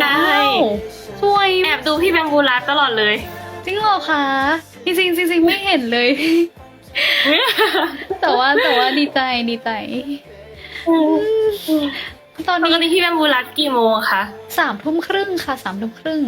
ได้ว้าวสวยแอบดูพี่แบมบูไลฟ์ตลอดเลย จริงเหรอคะจริงๆจริงๆไม่เห็นเลย แต่ว่าแต่ว่าดีใจดีใจ ตอนปกนี้ติพี่แบมบูไลฟ์กี่โมงคะสามทุ่มครึ่งค่ะสามทุ่มครึ่ง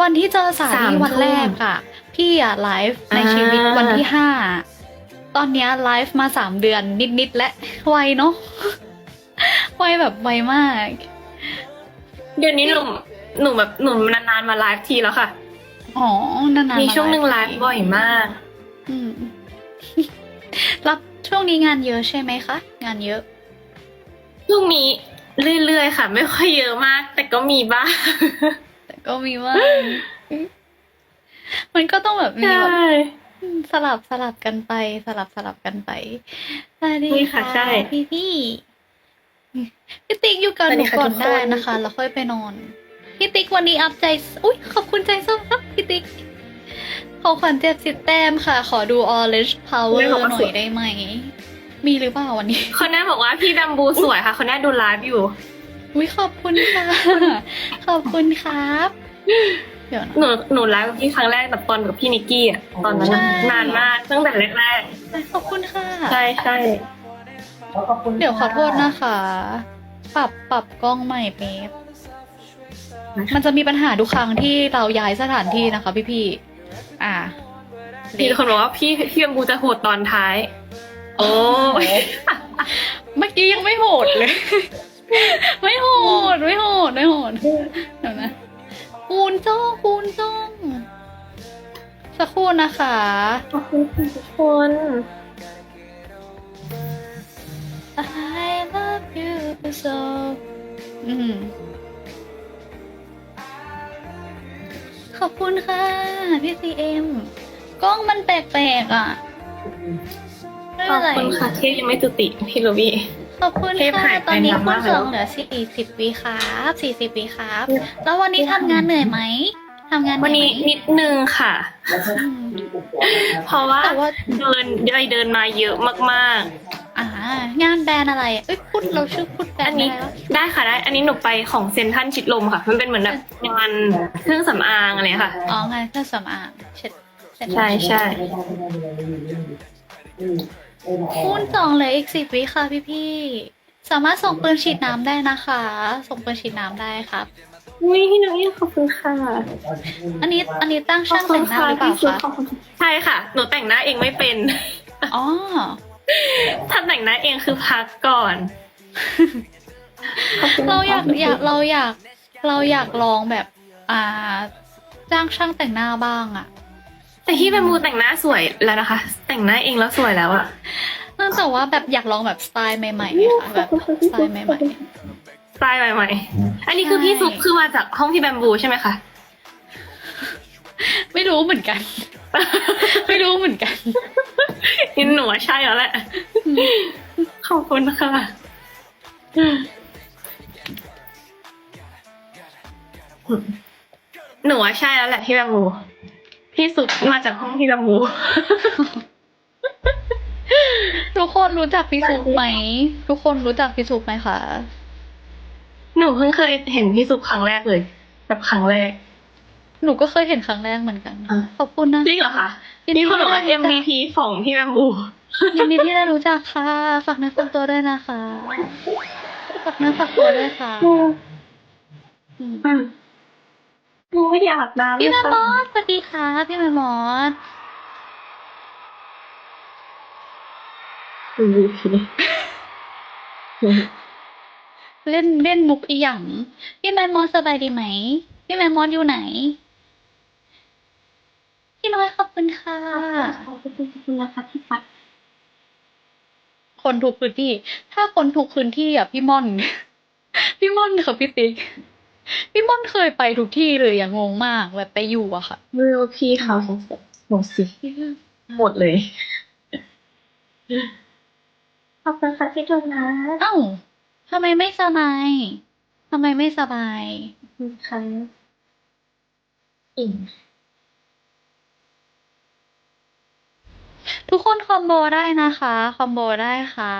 วันที่เจอสาสามลีทุ่มวันแรกอะพี่อะไลฟ์ในชีวิตอ่าวันที่ห้าตอนเนี้ยไลฟ์มาสามเดือนนิดๆและไวเนาะไวแบบไวมาก เดี๋ยวนี้หนุ่มหนุ่มแบบหนุ่มนานๆมาไลฟ์ทีแล้วค่ะ อ๋อนานๆมีมาช่วงหนึ่งไลฟ์ทีบ่อยมาก อืมรับช่วงนี้งานเยอะใช่ไหมคะ งานเยอะ ช่วงนี้เรื่อยๆค่ะ ไม่ค่อยเยอะมาก แต่ก็มีบ้าง แต่ก็มีว่าง มันก็ต้องแบบมีใช่แบบสลับสลับกันไป สลับสลับกันไปสวัสดีนี่ค่ะใช่พี่พี่ พี่ติ๊กอยู่กับสวัหสดีนูค่ะก่อนทุกคนได้นะคะ แล้วค่อยไปนอน พี่ติ๊กวันนี้อัพใจ อุ้ยขอบคุณใจส้มครับพี่ติ๊กของขวัญเจ็บสิบแต้มค่ะ ขอดู orange power หน่อยได้ไหม มีหรือเปล่าวันนี้ คนนั้นบอกว่าพี่แบมบูสวยค่ะ คนนั้นดูไลฟ์อยู่ อุ้ยขอบคุณค่ะ ขอบคุณครับเดี๋ยวนะหนูหนูไลฟ์กับพี่ครั้งแรกแบบตอนกับพี่นิกกี้อะตอนนั้นใช่นานมากตั้งแต่แรกขอบคุณค่ะๆใช่ใช่ เดี๋ยวขอโทษนะคะ ปรับปรับกล้องใหม่เป๊บมันจะมีปัญหาทุกครั้งที่เราย้ายสถานที่นะคะพี่พี่ๆอ่ามีคนบอกว่าพี่พี่แบมบูจะโหดตอนท้าย โอ้ยเมื่อกี้ยังไม่โหดเลย ไม่โหด ไม่โหด ไม่โหด เดี๋ยวนะ คูณจ้องคูณจ้อง สักครู่นะคะ ขอบคุณค่ะทุกคน I love you so อืมขอบคุณค่ะ พี่ซีเอ็มกล้องมันแปลกๆอะไม่ขเป็อนบไรคุณค่ะที่ยังไม่จุติพี่โรบี้ ขอบคุณเทปค่ะ หายไปตอนนี้นานคุมาณกสแล้อวงเหลือสี่สิบวิครับสี่สิบวิครับ แล้ววันนี้ทำงานเหนื่อยไหมทำงานเหวันนื่อยนี้ไหมนิดนึงค่ะ อืมเพราะว่าแต่ว่า เดินเดินเดินมาเยอะมากอ่า งานแบรนด์อะไรเอ้ยพูดเราชื่อพูดแบรๆนอันด์นี้อะไรวะได้ค่ะได้ อันนี้หนูไปของเซนทันชิดลมค่ะ มันเป็นเหมือนแบบงานเครื่องสำอางอะไรค่ะ อ๋องานเครื่องสำอางเช็ดเช็ดใช่ใช่ คูณสองเหลยอีกสิบวิค่ะพี่พี่ๆสามารถส่งปืนฉีดน้ำได้นะคะ ส่งปืนฉีดน้ำได้ครับ นี่พี่น้องยี่ขอบคุณค่ะอันนี้อันนี้ตั้งขอบช่างคุแต่ณงหน้าค่ะหรือเปล่าพี่ซุปคะขอบคุณใช่ค่ะ หนูแต่งหน้าเองไม่เป็น อ๋อ ถ้าแต่งหน้าเองคือพักก่อนขบคุณเราอยากค่ะอยากเราอยากเราอยากลองแบบ อ่า จ้างช่างแต่งหน้าบ้างอะแต่ที่แบมบูแต่งหน้าสวยแล้วนะคะ แต่งหน้าเองแล้วสวยแล้วอะเนื่องจากว่าแบบอยากลองแบบสไตล์ใหม่ๆค่ะแบบสไตล์ใหม่สไตล์ใหม่ๆ อันนี้คือพี่ซุปคือมาจากห้องพี่แบมบูใช่ไหมคะๆไม่รู้เหมือนกัน ไม่รู้เหมือนกัน นี่หนูว่าใช่แล้วแหละ ขอบคุณค่ะ หนูว่าใช่แล้วแหละพี่แบมบูพี่ซุปมาจากห้องพี่แบมบู ทุกคนรู้จักพี่ซุปไหม ทุกคนรู้จักพี่ซุปไหมคะหนูเพิ่งเคยเห็นพี่ซุปครั้งแรกเลย แบบครั้งแรก หนูก็เคยเห็นครั้งแรกเหมือนกันอะ ขอบคุณนะ จริงเหรอคะยิ นดีมีคนบอกว่าที่ได้รู้จัก MVP ของพี่แบมบูยินดีที่ได้รู้จักค่ะ ฝากเนื้อฝากตัวด้วยนะคะ ฝากเนื้อฝากตัวด้วยค่ะอืมอืมหนูไม่อยากน้ำพี่เลแมยมมค่ะอสสวัสดีค่ะ พี่แมมมอส MVP เล่นเล่นมุกอีหยังพี่แมมมอสสบายดีไหม พี่แมมมอสอยู่ไหน พี่น้อยขอบคุณค่ะ ขอบคุณนะคะที่ปัดคนทุกพื้นที่ ถ้าคนทุกพื้นที่อะพี่ม่อน พี่ม่อนค่ะพี่ติ๊กพี่ม่อนเคยไปทุกที่เลยอย่างงงมากแบบไปอยู่อะค่ะมือพี่เขาหนูสิหมดเลยขอบคุณค่ะที่ดูนะเอ้าทำไมไม่สบายทำไมไม่สบายขอบคุณค่ะอิ่ม ทุกคนคอมโบได้นะคะ คอมโบได้ค่ะ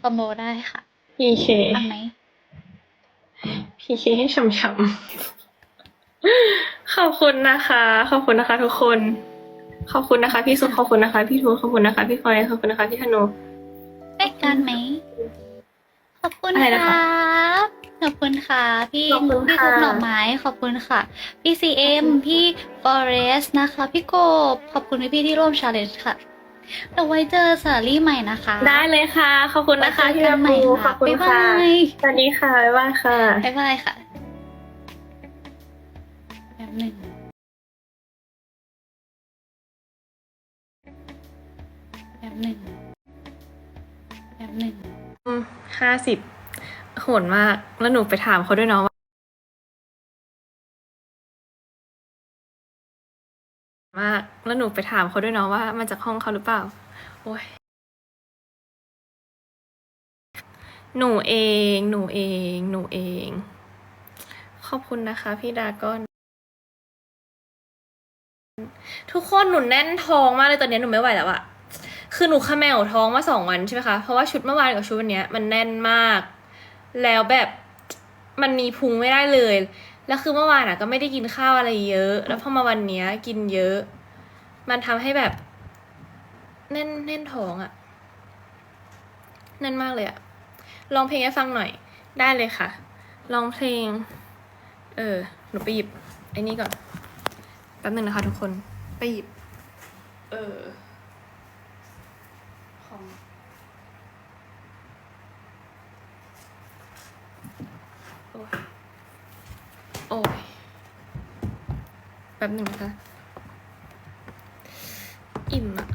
คอมโบได้ค่ะ พี่เคอันไหนพีเคให้ช้ำๆขอบคุณนะคะ ขอบคุณนะคะ ทุกคน ขอบคุณนะคะ พี่สุขอบคุณนะคะ พี่ทูขอบคุณนะคะ พี่ฟอยขอบคุณนะคะ พี่ธนูได้กันไหม ขอบคุณอะไรคนะรัคะบ ขอบคุณค่ะ พี่ขอบคุณพี่ค่ะคุกหน่อไม้ขอบคุณค่ะ พี่ซีเอ็มพี่ฟอเรสนะคะ พี่โกบขอบคุณพี่ๆที่ร่วมชาเลนจ์ค่ะเราไว้เจอสาลี่ใหม่นะคะได้เลยค่ะ ขอบคุณนะคะไว้พี่เจอกัระนใหม่ปูขค่ะอบคุณบ๊ายค่ะบายสวัสดีค่ะบ๊ายบายค่ะบ๊ายบายค่ะแบบหนึ่งแบบหนึ่งแบบหนึ่ง ห้าสิบ โหดมาก แล้วหนูไปถามเขาด้วยเนาะว่ามาก แล้วหนูไปถามเขาด้วยเนาะว่ามาจากห้องเขาหรือเปล่า โอ้ย หนูเอง หนูเอง หนูเอง ขอบคุณนะคะ พี่ดากอน ทุกคนหนูแน่นท้องมากเลยตอนนี้หนูไม่ไหวแล้วอะคือหนูขมแมวท้องมาสองวันใช่ไหมคะ เพราะว่าชุดเมื่อวานกับชุดวันนี้มันแน่นมาก แล้วแบบมันมีพุงไม่ได้เลย แล้วคือเมื่อวานอะ ก็ไม่ได้กินข้าวอะไรเยอะ แล้วพอมาวันเนี้ย กินเยอะ มันทำให้แบบแน่นแน่นท้องอะแน่นมากเลยอะลองเพลงให้ฟังหน่อย ได้เลยค่ะ ลองเพลง เออ หนูไปหยิบไอ้นี่ก่อน แป๊บหนึ่งนะคะทุกคน ไปหยิบ เออ โอ้ยโอ้ยแป๊บหนึ่งนะคะ อิ่มอะ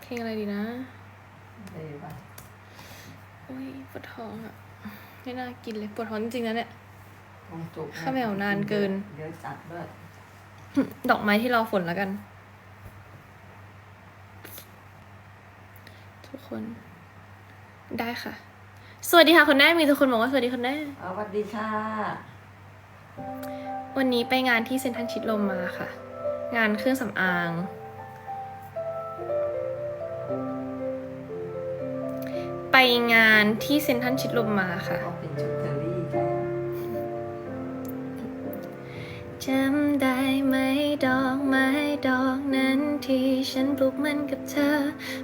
เพลงอะไรดีนะเลยป่ะโอ้ยปวดท้องอะไม่น่ากินเลย ปวดท้องจริงๆนะเนี่ยต้องจุกข้าวแมวนานเกิน เดี๋ยวจัดด้วยดอกไม้ที่รอฝนแล้วกัน ทุกคน ได้ค่ะ สวัสดีค่ะคุณแม่มีทุกคนบอกว่าสวัสดีคุณแม่สวัสดีค่ะ วันนี้ไปงานที่เซ็นทรัลชิดลมมาค่ะ งานเครื่องสำอาง ไปงานที่เซ็นทรัลชิดลมมาค่ะก็เป็นชุดเทอรี่ใช่จำได้ไหม ดอกไม้ดอกนั้นที่ฉันปลูกมันกับเธอ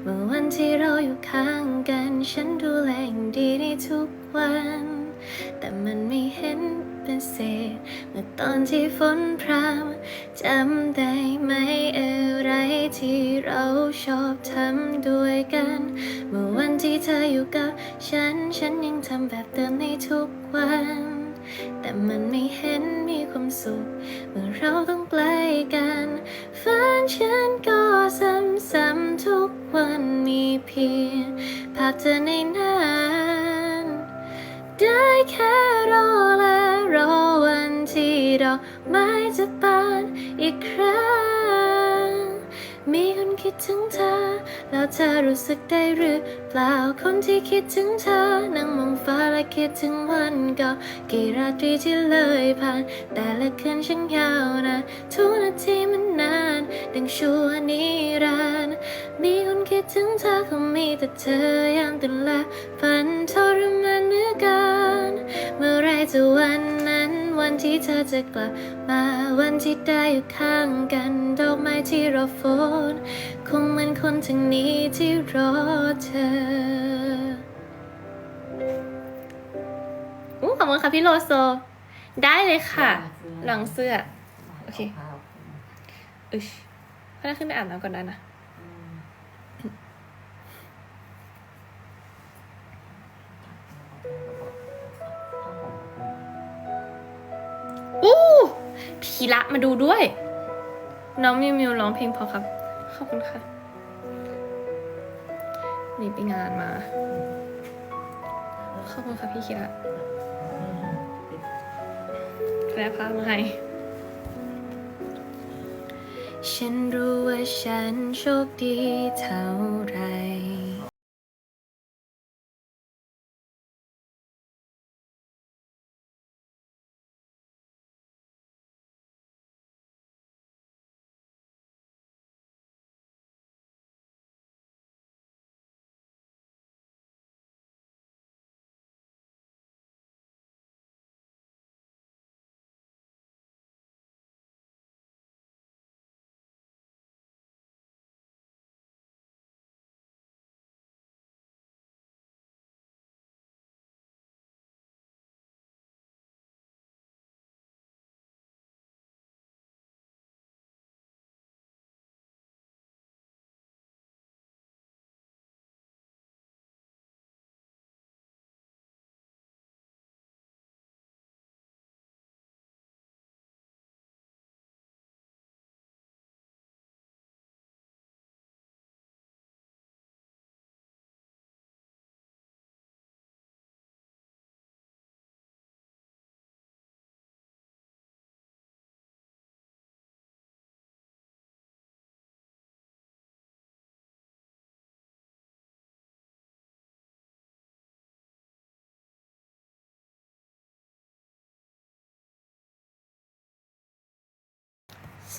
เมื่อวันที่เราอยู่ข้างกัน ฉันดูแลอย่างดีในทุกวัน แต่มันไม่เห็นเป็นเศษเมื่อตอนที่ฝนพรำจำได้ไหมอะไรที่เราชอบทำด้วยกัน เมื่อวันที่เธออยู่กับฉัน ฉันยังทำแบบเดิมในทุกวัน แต่มันไม่เห็นมีความสุข เมื่อเราต้องไกลกันฝันฉันก็ซ้ำๆทุกวันมีเพียงภาพเธอในนั้นได้แค่รอและรอวันที่ดอกไม้จะบานอีกครั้ง มีคนคิดถึงเธอ แล้วเธอรู้สึกได้หรือเปล่าคนที่คิดถึงเธอ นั่งมองฟ้าและคิดถึงวันก่ากี่ราตรีที่เลยผ่าน แต่ละคืนฉันยาวนานทุกนาทีมันนาน ดังชั่วนิรันดร์มีคนคิดถึงเธอคงมีแต่เธอยามตื่นและฝันทรมานเหมือนกันเมื่อไรจะวันนั้น วันที่เธอจะกลับมาวันที่ได้อยู่ข้างกันดอกไม้ที่รอฝนคงเหมือนคนทั้งนี้ที่รอเธออู้ขอบคุณค่ะพี่โลโซ ได้เลยค่ะ หลังเสื้อ โอเค อึชพนักขึ้นไปอาบน้ำก่อนได้นะ พีละมาดูด้วย น้องมิวมิวร้องเพลงพอครับ ขอบคุณค่ะ นี่ไปงานมา ขอบคุณค่ะพี่คีระแล้วพามาให้ ฉันรู้ว่าฉันโชคดีเท่า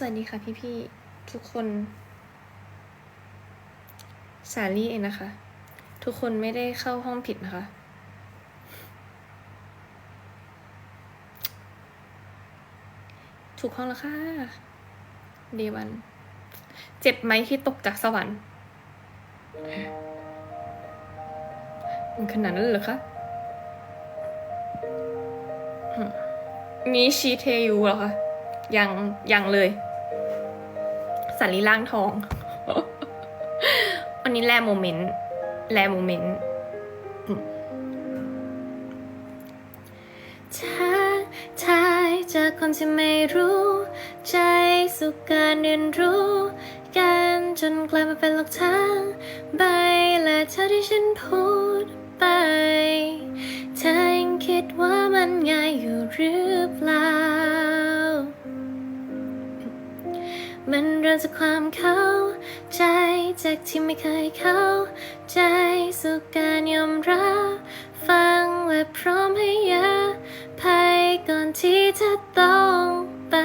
สวัสดีค่ะพี่พี่ๆทุกคน สาลี่เองนะคะ ทุกคนไม่ได้เข้าห้องผิดนะคะ ถูกห้องแล้วค่ะเดวัน เจ็บไหมที่ตกจากสวรรค์มันขนาดนั้นเลยเหรอคะมมีชีเทยูเหรอคะยังยังเลย สันลีล่างทองวันนี้แลโมเมนต์ แลโมเมนต์อืมท้าทายจากคนที่ไม่รู้ ใจสุขการเรียนรู้กันจนกลายมาเป็นหลักทางใบและเธอที่ฉันพูดไปเธอยังคิดว่ามันง่ายอยู่หรือเปล่า ริ่มจากความเข้าใจจากที่ไม่เคยเข้าใจสู่การยอมรับ ฟังและพร้อมให้ยาภัยก่อนที่จะต้องไป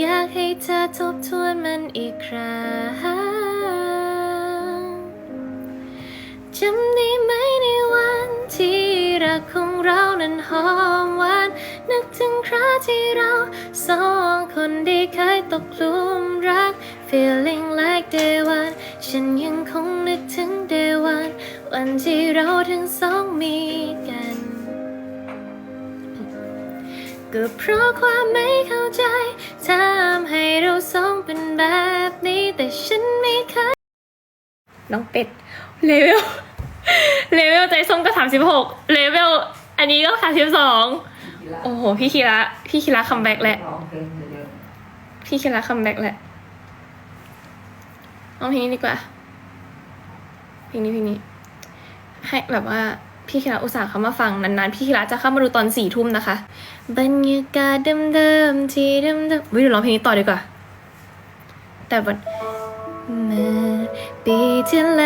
อยากให้เธอทบทวนมันอีกครั้งจำได้ไหมในวันที่รักของเรานั้นหอมหวานนึกถึงคราที่เรา สองคนได้เคยตกลุมรัก feeling like day one ฉันยังคงนึกถึง day one วันที่เราทั้งสองมีกัน ก็เพราะความไม่เข้าใจทำให้เราสองเป็นแบบนี้ แต่ฉันไม่เคยน้องเป็ด เลเวล เลเวลใจส้มก็สามสิบหกเลเวล อันนี้ก็สามสิบสองโอ้โห พี่คีระพี่คีระคัมแบ็กแล้วร้องเพลงเยอะพี่คีระคัมแบ็กแล้วเอาเพลงนี้ดีกว่าเพลงนี้เพลงนี้ ให้แบบว่าพี่คีระอุตส่าห์เข้ามาฟังนานๆ พี่คีระจะเข้ามาดูตอนสี่ทุ่มนะคะ บรรยากาศเดิมๆที่เดิมๆวิเดี๋ยวร้องเพลงนี้ต่อดีกว่า แต่วันเมื่อปีที่แล้ว